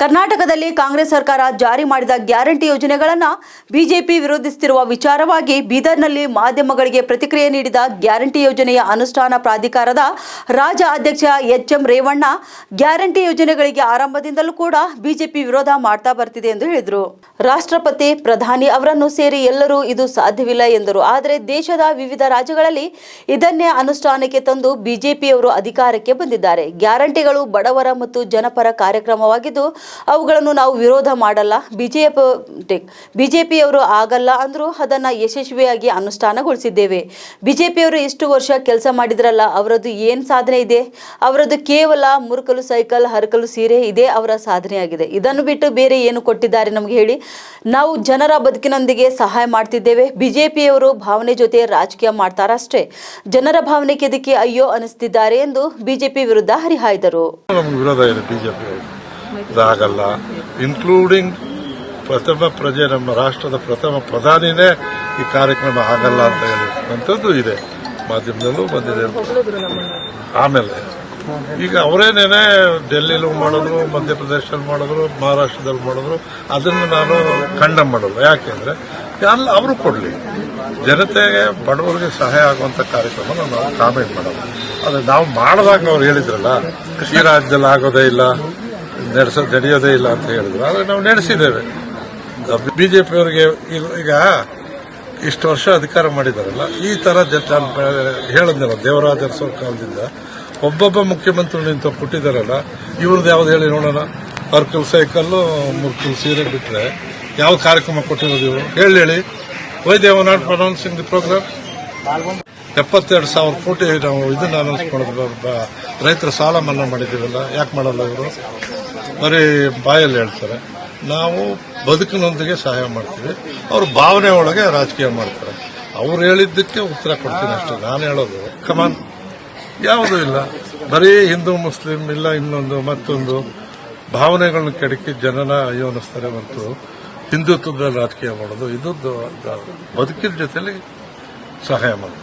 ಕರ್ನಾಟಕದಲ್ಲಿ ಕಾಂಗ್ರೆಸ್ ಸರ್ಕಾರ ಜಾರಿ ಮಾಡಿದ ಗ್ಯಾರಂಟಿ ಯೋಜನೆಗಳನ್ನು ಬಿಜೆಪಿ ವಿರೋಧಿಸುತ್ತಿರುವ ವಿಚಾರವಾಗಿ ಬೀದರ್ನಲ್ಲಿ ಮಾಧ್ಯಮಗಳಿಗೆ ಪ್ರತಿಕ್ರಿಯೆ ನೀಡಿದ ಗ್ಯಾರಂಟಿ ಯೋಜನೆಯ ಅನುಷ್ಠಾನ ಪ್ರಾಧಿಕಾರದ ರಾಜ ಅಧ್ಯಕ್ಷ ಎಚ್ ಎಂ ರೇವಣ್ಣ, ಗ್ಯಾರಂಟಿ ಯೋಜನೆಗಳಿಗೆ ಆರಂಭದಿಂದಲೂ ಕೂಡ ಬಿಜೆಪಿ ವಿರೋಧ ಮಾಡ್ತಾ ಬರ್ತಿದೆ ಎಂದು ಹೇಳಿದರು. ರಾಷ್ಟ್ರಪತಿ ಪ್ರಧಾನಿ ಅವರನ್ನು ಸೇರಿ ಎಲ್ಲರೂ ಇದು ಸಾಧ್ಯವಿಲ್ಲ ಎಂದರು. ಆದರೆ ದೇಶದ ವಿವಿಧ ರಾಜ್ಯಗಳಲ್ಲಿ ಇದನ್ನೇ ಅನುಷ್ಠಾನಕ್ಕೆ ತಂದು ಬಿಜೆಪಿಯವರು ಅಧಿಕಾರಕ್ಕೆ ಬಂದಿದ್ದಾರೆ. ಗ್ಯಾರಂಟಿಗಳು ಬಡವರ ಮತ್ತು ಜನಪರ ಕಾರ್ಯಕ್ರಮವಾಗಿದ್ದು ಅವುಗಳನ್ನು ನಾವು ವಿರೋಧ ಮಾಡಲ್ಲ. ಬಿಜೆಪಿ ಬಿಜೆಪಿಯವರು ಆಗಲ್ಲ ಅಂದರೂ ಅದನ್ನು ಯಶಸ್ವಿಯಾಗಿ ಅನುಷ್ಠಾನಗೊಳಿಸಿದ್ದೇವೆ. ಬಿಜೆಪಿಯವರು ಇಷ್ಟು ವರ್ಷ ಕೆಲಸ ಮಾಡಿದ್ರಲ್ಲ, ಅವರದ್ದು ಏನು ಸಾಧನೆ ಇದೆ? ಅವರದ್ದು ಕೇವಲ ಮುರುಕಲು ಸೈಕಲ್, ಹರಕಲು ಸೀರೆ ಇದೇ, ಅವರ ಸಾಧನೆಯಾಗಿದೆ ಇದನ್ನು ಬಿಟ್ಟು ಬೇರೆ ಏನು ಕೊಟ್ಟಿದ್ದಾರೆ ನಮಗೆ ಹೇಳಿ? ನಾವು ಜನರ ಬದುಕಿನೊಂದಿಗೆ ಸಹಾಯ ಮಾಡ್ತಿದ್ದೇವೆ. ಬಿಜೆಪಿಯವರು ಭಾವನೆ ಜೊತೆ ರಾಜಕೀಯ ಮಾಡ್ತಾರಷ್ಟೇ ಜನರ ಭಾವನೆಗೆ ಇದಕ್ಕೆ ಅಯ್ಯೋ ಅನಿಸ್ತಿದ್ದಾರೆ ಎಂದು ಬಿಜೆಪಿ ವಿರುದ್ಧ ಹರಿಹಾಯ್ದರು. ಇದಾಗಲ್ಲ. ಇನ್ಕ್ಲೂಡಿಂಗ್ ಪ್ರಥಮ ಪ್ರಜೆ, ನಮ್ಮ ರಾಷ್ಟ್ರದ ಪ್ರಥಮ ಪ್ರಧಾನಿನೇ ಈ ಕಾರ್ಯಕ್ರಮ ಆಗಲ್ಲ ಅಂತ ಹೇಳಿದಂಥದ್ದು ಇದೆ. ಮಾಧ್ಯಮದಲ್ಲೂ ಬಂದಿದೆ. ಆಮೇಲೆ ಈಗ ಅವರೇನೇನೆ ಡೆಲ್ಲಿಲೂ ಮಾಡಿದ್ರು, ಮಧ್ಯಪ್ರದೇಶದಲ್ಲಿ ಮಾಡಿದ್ರು, ಮಹಾರಾಷ್ಟ್ರದಲ್ಲಿ ಮಾಡಿದ್ರು. ಅದನ್ನು ನಾನು ಖಂಡ ಮಾಡಲ್ಲ. ಯಾಕೆಂದ್ರೆ ಎಲ್ಲ ಅವರು ಕೊಡಲಿ. ಜನತೆಗೆ, ಬಡವರಿಗೆ ಸಹಾಯ ಆಗುವಂಥ ಕಾರ್ಯಕ್ರಮ ನಾವು ಕಾಮೆಂಟ್ ಮಾಡಲ್ಲ. ಆದರೆ ನಾವು ಮಾಡಿದಾಗ ಅವ್ರು ಹೇಳಿದ್ರಲ್ಲ, ಈ ರಾಜ್ಯದಲ್ಲಿ ಆಗೋದೇ ಇಲ್ಲ. ನಡೆಸ, ನಡೆಯೋದೇ ಇಲ್ಲ ಅಂತ ಹೇಳಿದ್ರು. ಆದರೆ ನಾವು ನಡೆಸಿದ್ದೇವೆ. ಬಿಜೆಪಿಯವರಿಗೆ ಈಗ ಇಷ್ಟು ವರ್ಷ ಅಧಿಕಾರ ಮಾಡಿದಾರಲ್ಲ, ಈ ತರ ನಾನು ಹೇಳಿದ್ನಲ್ಲ ದೇವರಾಜ ಕಾಲದಿಂದ ಒಬ್ಬೊಬ್ಬ ಮುಖ್ಯಮಂತ್ರಿ ನಿಂತು ಕೊಟ್ಟಿದ್ದಾರಲ್ಲ ಇವ್ರದ್ದು ಯಾವ್ದು ಹೇಳಿ ನೋಡೋಣ. ಅರ್ಕಲ್ ಸೈಕಲ್ಲು, ಮುರ್ಕಲ್ ಸೀರೆ ಬಿಟ್ಟರೆ ಯಾವ ಕಾರ್ಯಕ್ರಮ ಕೊಟ್ಟಿರೋದು ಇವರು? ಹೇಳಿ ಹೇಳಿ. Why not announcing the programme. ಎಪ್ಪತ್ತೆರಡು ಸಾವಿರ ಕೋಟಿ ನಾವು ಇದನ್ನ ಅನೌನ್ಸ್ ಮಾಡಿದ್ರು ರೈತರ ಸಾಲ ಮನ್ನಾ ಮಾಡಿದ್ದೀವಲ್ಲ, ಯಾಕೆ ಮಾಡಲ್ಲ ಇವರು? ಬರೀ ಬಾಯಲ್ಲಿ ಹೇಳ್ತಾರೆ. ನಾವು ಬದುಕಿನೊಂದಿಗೆ ಸಹಾಯ ಮಾಡ್ತೀವಿ. ಅವ್ರ ಭಾವನೆ ಒಳಗೆ ರಾಜಕೀಯ ಮಾಡ್ತಾರೆ. ಅವ್ರು ಹೇಳಿದ್ದಕ್ಕೆ ಉತ್ತರ ಕೊಡ್ತೀನಿ ಅಷ್ಟೇ. ನಾನು ಹೇಳೋದು ಕಮಾನ್ ಯಾವುದೂ ಇಲ್ಲ. ಬರೀ ಹಿಂದೂ, ಮುಸ್ಲಿಂ, ಇಲ್ಲ ಇನ್ನೊಂದು, ಮತ್ತೊಂದು. ಭಾವನೆಗಳನ್ನ ಕೆಡಕಿ ಜನನ ಅಯ್ಯೋ ಮತ್ತು ಹಿಂದುತ್ವದ ರಾಜಕೀಯ ಮಾಡೋದು ಇದು ಬದುಕಿನ ಜೊತೆಯಲ್ಲಿ ಸಹಾಯ ಮಾಡೋದು.